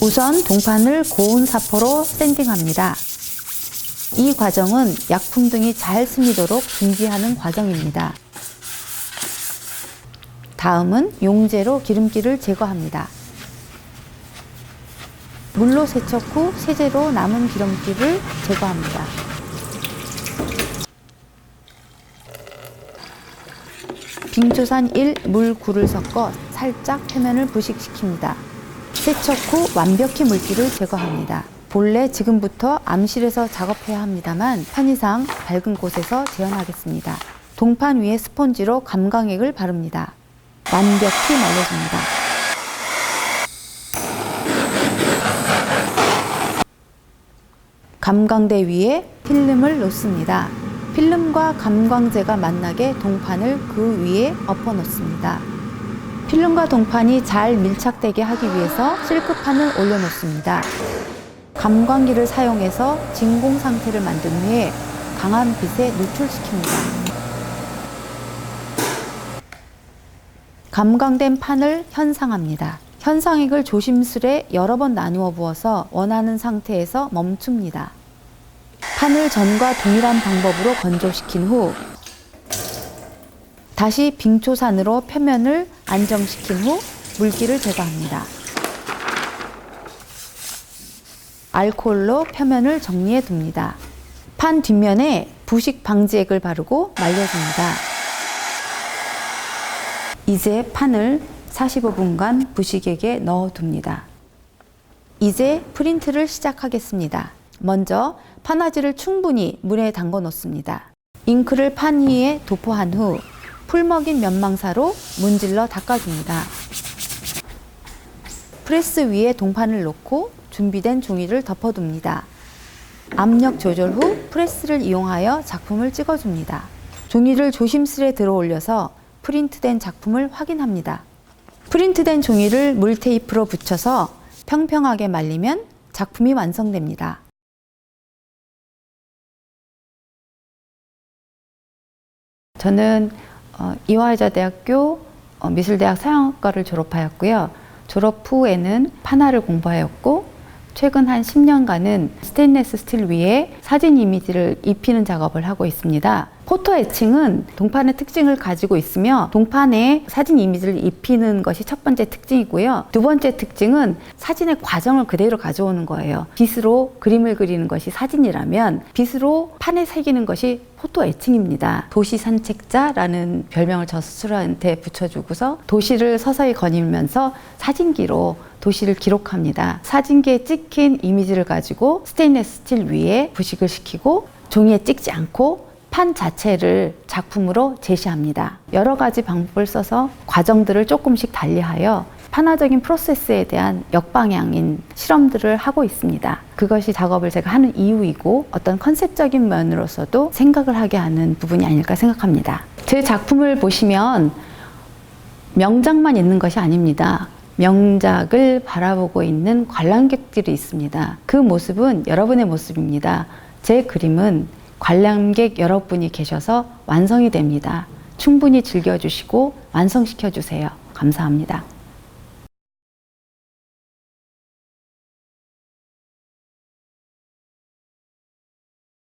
우선 동판을 고운 사포로 샌딩합니다. 이 과정은 약품 등이 잘 스미도록 준비하는 과정입니다. 다음은 용제로 기름기를 제거합니다. 물로 세척 후 세제로 남은 기름기를 제거합니다. 빙초산 1, 물 9를 섞어 살짝 표면을 부식시킵니다. 세척 후 완벽히 물기를 제거합니다. 본래 지금부터 암실에서 작업해야 합니다만 편의상 밝은 곳에서 재현하겠습니다. 동판 위에 스펀지로 감광액을 바릅니다. 완벽히 말려줍니다. 감광대 위에 필름을 놓습니다. 필름과 감광제가 만나게 동판을 그 위에 엎어 놓습니다. 필름과 동판이 잘 밀착되게 하기 위해서 실크판을 올려놓습니다. 감광기를 사용해서 진공 상태를 만든 후에 강한 빛에 노출시킵니다. 감광된 판을 현상합니다. 현상액을 조심스레 여러 번 나누어 부어서 원하는 상태에서 멈춥니다. 판을 전과 동일한 방법으로 건조시킨 후 다시 빙초산으로 표면을 안정시킨 후 물기를 제거합니다. 알코올로 표면을 정리해 둡니다. 판 뒷면에 부식 방지액을 바르고 말려줍니다. 이제 판을 45분간 부식액에 넣어 둡니다. 이제 프린트를 시작하겠습니다. 먼저 판화지를 충분히 물에 담궈 놓습니다. 잉크를 판 위에 도포한 후 풀먹인 면망사로 문질러 닦아줍니다. 프레스 위에 동판을 놓고 준비된 종이를 덮어둡니다. 압력 조절 후 프레스를 이용하여 작품을 찍어줍니다. 종이를 조심스레 들어 올려서 프린트된 작품을 확인합니다. 프린트된 종이를 물테이프로 붙여서 평평하게 말리면 작품이 완성됩니다. 저는 어, 이화여자 대학교 어, 미술대학 서양학과를 졸업하였고요. 졸업 후에는 판화를 공부하였고 최근 한 10년간은 스테인레스 스틸 위에 사진 이미지를 입히는 작업을 하고 있습니다. 포토 애칭은 동판의 특징을 가지고 있으며 동판에 사진 이미지를 입히는 것이 첫 번째 특징이고요. 두 번째 특징은 사진의 과정을 그대로 가져오는 거예요. 빗으로 그림을 그리는 것이 사진이라면 빗으로 판에 새기는 것이 포토 애칭입니다. 도시 산책자라는 별명을 저 스스로한테 붙여주고서 도시를 서서히 거닐면서 사진기로 도시를 기록합니다. 사진기에 찍힌 이미지를 가지고 스테인레스 스틸 위에 부식을 시키고 종이에 찍지 않고 판 자체를 작품으로 제시합니다. 여러 가지 방법을 써서 과정들을 조금씩 달리하여 판화적인 프로세스에 대한 역방향인 실험들을 하고 있습니다. 그것이 작업을 제가 하는 이유이고 어떤 컨셉적인 면으로서도 생각을 하게 하는 부분이 아닐까 생각합니다. 제 작품을 보시면 명작만 있는 것이 아닙니다. 명작을 바라보고 있는 관람객들이 있습니다. 그 모습은 여러분의 모습입니다. 제 그림은 관람객 여러분이 계셔서 완성이 됩니다. 충분히 즐겨주시고 완성시켜 주세요. 감사합니다.